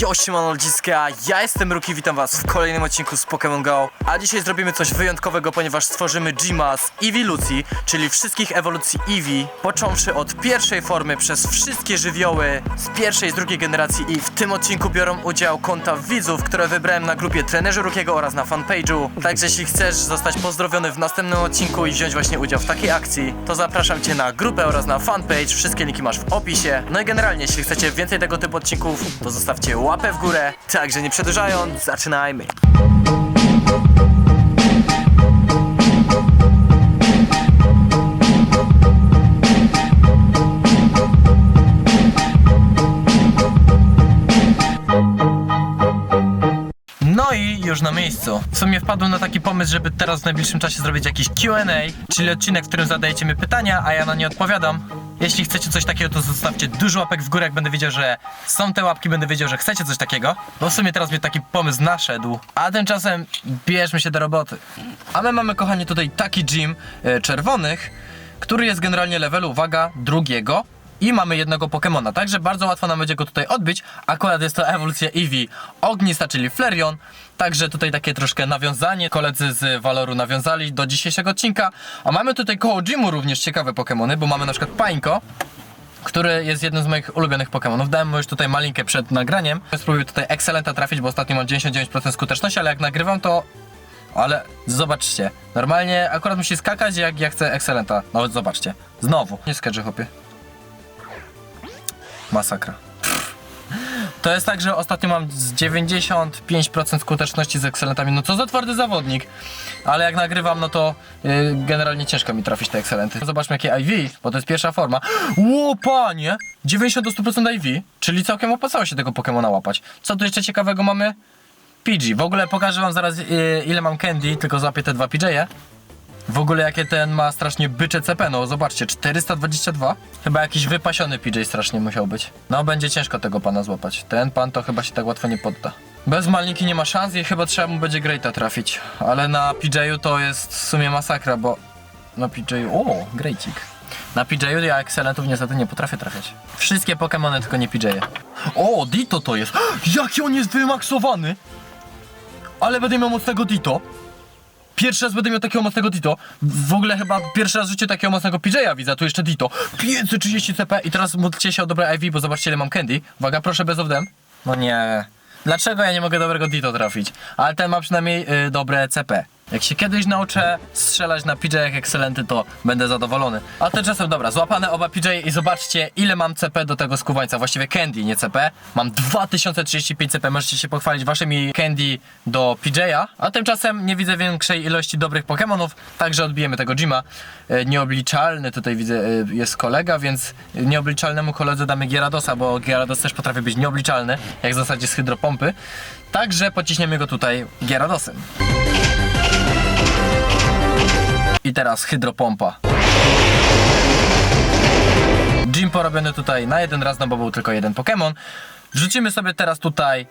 Yo, siemano ludziska, ja jestem Ruki, witam was w kolejnym odcinku z Pokémon Go. A dzisiaj zrobimy coś wyjątkowego, ponieważ stworzymy Gima z Eevee Lucji Czyli wszystkich ewolucji Eevee Począwszy od pierwszej formy przez wszystkie żywioły z pierwszej i z drugiej generacji I w tym odcinku biorą udział konta widzów, które wybrałem na grupie Trenerzy Rukiego oraz na fanpage'u. Także jeśli chcesz zostać pozdrowiony w następnym odcinku i wziąć właśnie udział w takiej akcji To zapraszam cię na grupę oraz na fanpage, wszystkie linki masz w opisie. No i generalnie, jeśli chcecie więcej tego typu odcinków, to zostawcie łapę w górę. Także nie przedłużając, zaczynajmy. Miejscu. W sumie wpadłem na taki pomysł, żeby teraz w najbliższym czasie zrobić jakiś QA, czyli odcinek, w którym zadajecie mi pytania, a ja na nie odpowiadam. Jeśli chcecie coś takiego, to zostawcie dużo łapek w górę, jak będę wiedział, że są te łapki, będę wiedział, że chcecie coś takiego. Bo w sumie teraz mnie taki pomysł naszedł. A tymczasem bierzmy się do roboty. A my mamy, kochani, tutaj taki gym e, czerwonych, który jest generalnie levelu, uwaga, drugiego. I mamy jednego Pokemona, także bardzo łatwo nam będzie go tutaj odbić. Akurat jest to ewolucja Eevee ognista, czyli Flareon. Także tutaj takie troszkę nawiązanie. Koledzy z Valoru nawiązali do dzisiejszego odcinka. A mamy tutaj koło Gymu również ciekawe Pokemony, bo mamy na przykład Pańko, który jest jednym z moich ulubionych Pokemonów. Dałem mu już tutaj malinkę przed nagraniem. Spróbuję tutaj Excelenta trafić, bo ostatnio mam 99% skuteczności, ale jak nagrywam to... Ale zobaczcie, normalnie akurat musi skakać jak ja chcę Excelenta. Nawet zobaczcie. Znowu. Nie skacze, chłopie. Masakra. To jest tak, że ostatnio mam z 95% skuteczności z Excelentami. No co za twardy zawodnik. Ale jak nagrywam, no to yy, generalnie ciężko mi trafić te Excelenty. Zobaczmy jakie IV, bo to jest pierwsza forma. Ło, panie! 90 do 100% IV, czyli całkiem opłacało się tego Pokemona łapać. Co tu jeszcze ciekawego mamy? PG. W ogóle pokażę wam zaraz yy, ile mam candy, tylko złapię te dwa PJ'e. W ogóle jakie ten ma strasznie bycze CP, no zobaczcie, 422. Chyba jakiś wypasiony PJ strasznie musiał być. No będzie ciężko tego pana złapać. Ten pan to chyba się tak łatwo nie podda. Bez malniki nie ma szans i chyba trzeba mu będzie Greata trafić. Ale na PJ-u to jest w sumie masakra, bo na PJ-u... O, Greatik. Na PJ-u ja Excellentów niestety nie potrafię trafiać. Wszystkie Pokémony, tylko nie PJ-e. O, Ditto to jest! Jaki on jest wymaksowany! Ale będę miał mocnego Ditto. Pierwszy raz będę miał takiego mocnego Dito. W ogóle chyba pierwszy raz w życiu takiego mocnego PJ'a widzę, tu jeszcze Dito. 530 CP i teraz módlcie się o dobre IV, bo zobaczcie ile mam candy. Uwaga, proszę bez of them. No nie. Dlaczego ja nie mogę dobrego Dito trafić? Ale ten ma przynajmniej y, dobre CP. Jak się kiedyś nauczę strzelać na PJ-ach Excelenty, to będę zadowolony. A tymczasem dobra, złapane oba PJ i zobaczcie ile mam CP do tego skuwańca. Właściwie candy, nie CP. Mam 2035 CP, możecie się pochwalić waszymi candy do PJ-a. A tymczasem nie widzę większej ilości dobrych Pokémonów, także odbijemy tego Gima. E, Nieobliczalny tutaj widzę e, jest kolega, więc nieobliczalnemu koledze damy Gyaradosa, bo Gyarados też potrafi być nieobliczalny, jak w zasadzie z hydropompy. Także pociśniemy go tutaj Gyaradosem. Teraz hydropompa. Gym porobiony tutaj na jeden raz, no bo był tylko jeden Pokémon. Wrzucimy sobie teraz tutaj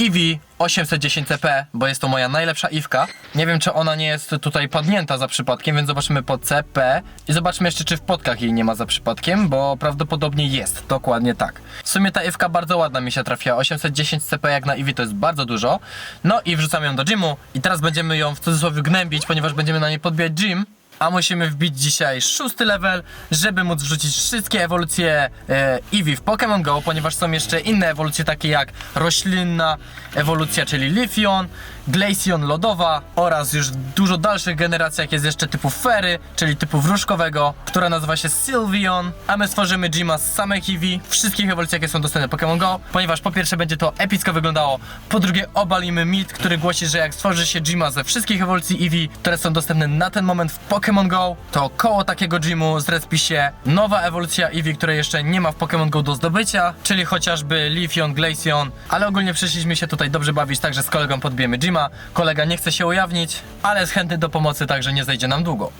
Eevee 810 CP, bo jest to moja najlepsza Iwka. Nie wiem, czy ona nie jest tutaj padnięta za przypadkiem, więc zobaczymy po CP i zobaczmy jeszcze, czy w podkach jej nie ma za przypadkiem, bo prawdopodobnie jest, dokładnie tak. W sumie ta Iwka bardzo ładna mi się trafiła, 810 CP jak na Eevee to jest bardzo dużo. No i wrzucamy ją do gymu i teraz będziemy ją w cudzysłowie gnębić, ponieważ będziemy na niej podbijać gym. A musimy wbić dzisiaj szósty level, żeby móc wrzucić wszystkie ewolucje e, Eevee w Pokémon Go, ponieważ są jeszcze inne ewolucje takie jak roślinna ewolucja, czyli Lithion, Glaceon lodowa oraz już dużo dalszych generacjach jest jeszcze typu Fery, czyli typu wróżkowego, która nazywa się Sylveon, a my stworzymy Gima z samych Eevee, wszystkich ewolucji jakie są dostępne w Pokémon Go, ponieważ po pierwsze będzie to epicko wyglądało, po drugie obalimy mit, który głosi, że jak stworzy się Gima ze wszystkich ewolucji Eevee, które są dostępne na ten moment w Pokémon Go, to koło takiego Gimu zrespi się nowa ewolucja Eevee, której jeszcze nie ma w Pokémon Go do zdobycia, czyli chociażby Lithion, Glaceon, ale ogólnie przyszliśmy się tutaj dobrze bawić, także z kolegą podbijemy Gima. Kolega nie chce się ujawnić, ale jest chętny do pomocy, także nie zejdzie nam długo.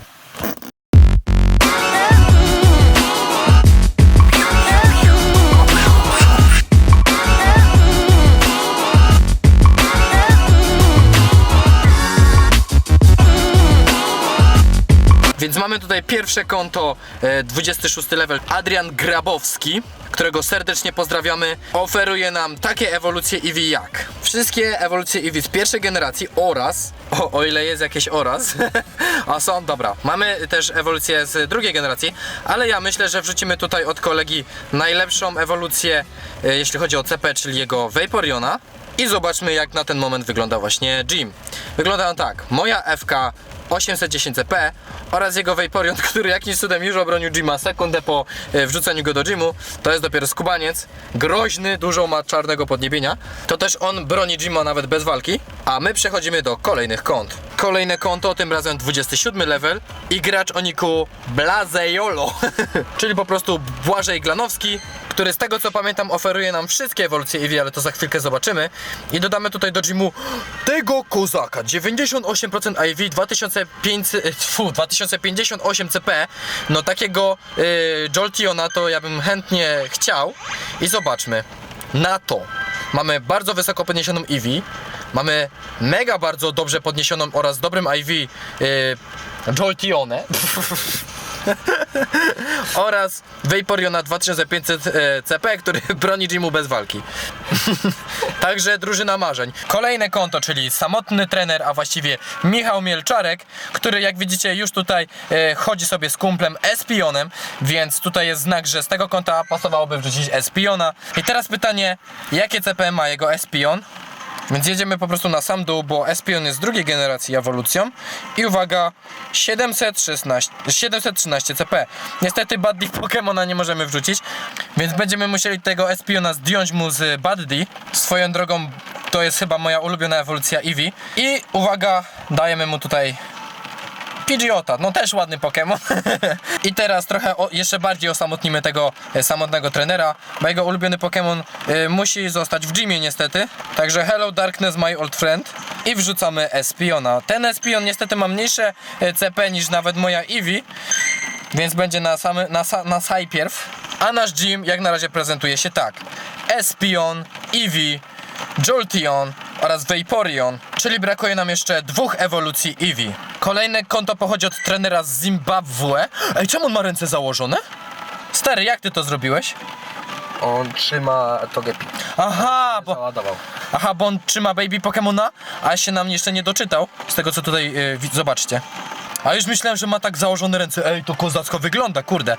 Więc mamy tutaj pierwsze konto, e, 26 level, Adrian Grabowski. którego serdecznie pozdrawiamy, oferuje nam takie ewolucje Eevee jak wszystkie ewolucje Eevee z pierwszej generacji oraz, o, o ile jest jakieś oraz, a są, dobra, mamy też ewolucję z drugiej generacji, ale ja myślę, że wrzucimy tutaj od kolegi najlepszą ewolucję, e, jeśli chodzi o CP, czyli jego Vaporiona. I zobaczmy jak na ten moment wygląda właśnie Jim. Wygląda on tak. Moja FK 810 CP oraz jego Vaporion, który jakimś cudem już obronił Jima sekundę po e, wrzuceniu go do Jimu. To jest dopiero skubaniec. Groźny, dużo ma czarnego podniebienia. To też on broni Jima nawet bez walki. A my przechodzimy do kolejnych kont. Kolejne konto, tym razem 27 level i gracz o niku Blazejolo, czyli po prostu Błażej Glanowski, który z tego co pamiętam oferuje nam wszystkie ewolucje Eevee, ale to za chwilkę zobaczymy. I dodamy tutaj do Jimu tego kozaka, 98% Eevee, 2500, e, fu, 2058 CP, no takiego y, Joltiona to ja bym chętnie chciał. I zobaczmy, na to mamy bardzo wysoko podniesioną Eevee, mamy mega bardzo dobrze podniesioną oraz dobrym IV y, Joltionę oraz Vaporiona 2500 e, CP, który broni Jimu bez walki. Także drużyna marzeń. Kolejne konto, czyli samotny trener, a właściwie Michał Mielczarek, który jak widzicie już tutaj e, chodzi sobie z kumplem Espionem, więc tutaj jest znak, że z tego konta pasowałoby wrzucić Espiona. I teraz pytanie, jakie CP ma jego Espion? Więc jedziemy po prostu na sam dół, bo Espion jest drugiej generacji ewolucją. I uwaga, 716, 713 CP. Niestety Buddy Pokemona nie możemy wrzucić, więc będziemy musieli tego Espiona zdjąć mu z Buddy. Swoją drogą to jest chyba moja ulubiona ewolucja Eevee. I uwaga, dajemy mu tutaj Pidgeota, no też ładny Pokémon. I teraz trochę o, jeszcze bardziej osamotnimy tego e, samotnego trenera, bo jego ulubiony Pokémon e, musi zostać w gymie niestety. Także Hello Darkness my old friend. I wrzucamy Espiona. Ten Espion niestety ma mniejsze e, CP niż nawet moja Eevee, więc będzie na, samy, na, na najpierw. A nasz gym jak na razie prezentuje się tak. Espion, Eevee, Jolteon oraz Vaporeon, czyli brakuje nam jeszcze dwóch ewolucji Eevee. Kolejne konto pochodzi od trenera z Zimbabwe. Ej, czemu on ma ręce założone? Stary, jak ty to zrobiłeś? On trzyma Togepi. Aha, bo, Załadował. aha, bo on trzyma Baby Pokemona, a się nam jeszcze nie doczytał. Z tego co tutaj yy, wi- zobaczcie. A już myślałem, że ma tak założone ręce. Ej, to kozacko wygląda, kurde.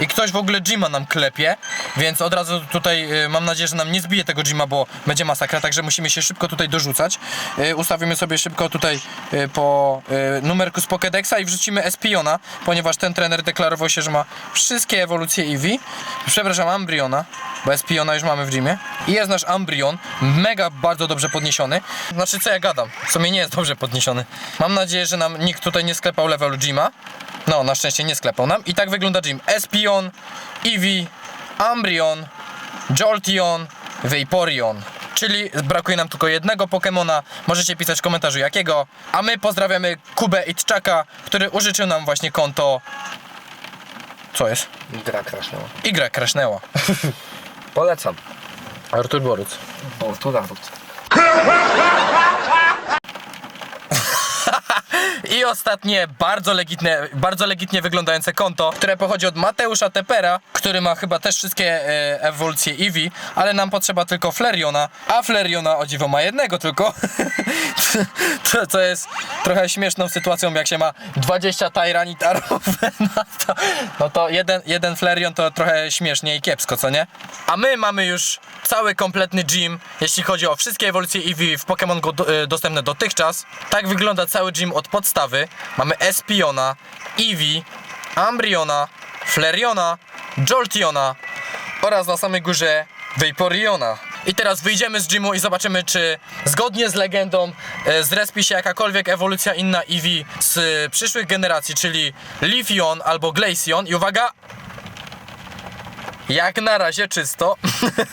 I ktoś w ogóle Jima nam klepie, więc od razu tutaj y, mam nadzieję, że nam nie zbije tego Jima, bo będzie masakra, także musimy się szybko tutaj dorzucać. Y, ustawimy sobie szybko tutaj y, po y, numerku z Pokédexa i wrzucimy Espiona, ponieważ ten trener deklarował się, że ma wszystkie ewolucje Eevee. Przepraszam, Ambriona, bo Espiona już mamy w Jimie. I jest nasz Ambrion, mega bardzo dobrze podniesiony. Znaczy, co ja gadam? W sumie nie jest dobrze podniesiony. Mam nadzieję, że nam nikt tutaj nie sklepał levelu Jima. No, na szczęście nie sklepał nam. I tak wygląda Jim. Espion, Eevee, Ambrion, Jolteon, Vaporeon. Czyli brakuje nam tylko jednego Pokemona. Możecie pisać w komentarzu jakiego. A my pozdrawiamy Kubę Itczaka, który użyczył nam właśnie konto. Co jest? Gra crashnęła. Y crashnęła. Polecam. Artur Boruc. O, tu naród. I ostatnie, bardzo legitne, bardzo legitnie wyglądające konto, które pochodzi od Mateusza Tepera, który ma chyba też wszystkie e, ewolucje Eevee, ale nam potrzeba tylko Flareona, a Flareona o dziwo ma jednego tylko. to jest trochę śmieszną sytuacją, jak się ma 20 Tyranitarów, no to, no to jeden, jeden Flareon to trochę śmiesznie i kiepsko, co nie? A my mamy już cały kompletny gym, jeśli chodzi o wszystkie ewolucje Eevee w Pokémon Go do, e, dostępne dotychczas. Tak wygląda cały gym od podstawy. Mamy Espiona, Eevee, Ambriona, Flareona, Jolteona oraz na samej górze Vaporiona. I teraz wyjdziemy z gymu i zobaczymy, czy zgodnie z legendą e, zrespi się jakakolwiek ewolucja inna Eevee z e, przyszłych generacji, czyli Leafeon albo Glaceon. I uwaga, jak na razie czysto.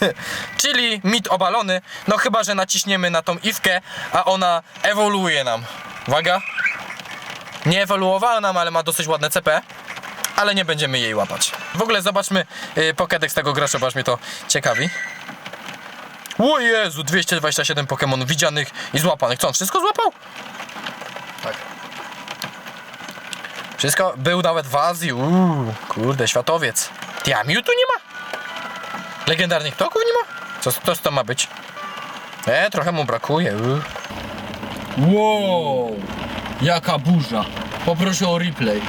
Czyli mit obalony. No chyba, że naciśniemy na tą iwkę, a ona ewoluuje nam. Uwaga. Nie ewoluowała nam, ale ma dosyć ładne CP. Ale nie będziemy jej łapać. W ogóle zobaczmy yy, tego gracza, bo aż mnie to ciekawi. O Jezu, 227 Pokémonów widzianych i złapanych. Co on wszystko złapał? Tak. Wszystko? Był nawet w Azji. Uuu, kurde, światowiec. Ty, a Mewtwo nie ma? Legendarnych toków nie ma? Co, co to ma być? E, trochę mu brakuje. y. Wow, jaka burza. Poproszę o replay.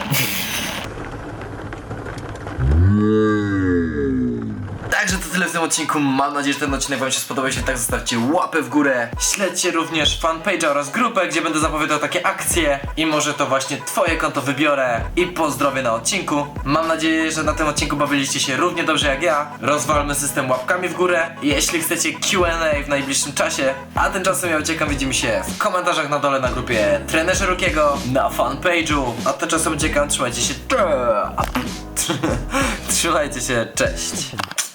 Tyle w tym odcinku. Mam nadzieję, że ten odcinek Wam się spodobał. Jeśli tak, zostawcie łapę w górę. Śledźcie również fanpage'a oraz grupę, gdzie będę zapowiadał takie akcje. I może to właśnie Twoje konto wybiorę. I pozdrowię na odcinku. Mam nadzieję, że na tym odcinku bawiliście się równie dobrze jak ja. Rozwalmy system łapkami w górę. Jeśli chcecie QA w najbliższym czasie. A tymczasem ja uciekam. Widzimy się w komentarzach na dole na grupie Trenerze Rukiego, na fanpage'u. A tymczasem uciekam. Trzymajcie się. Trzymajcie się. Cześć.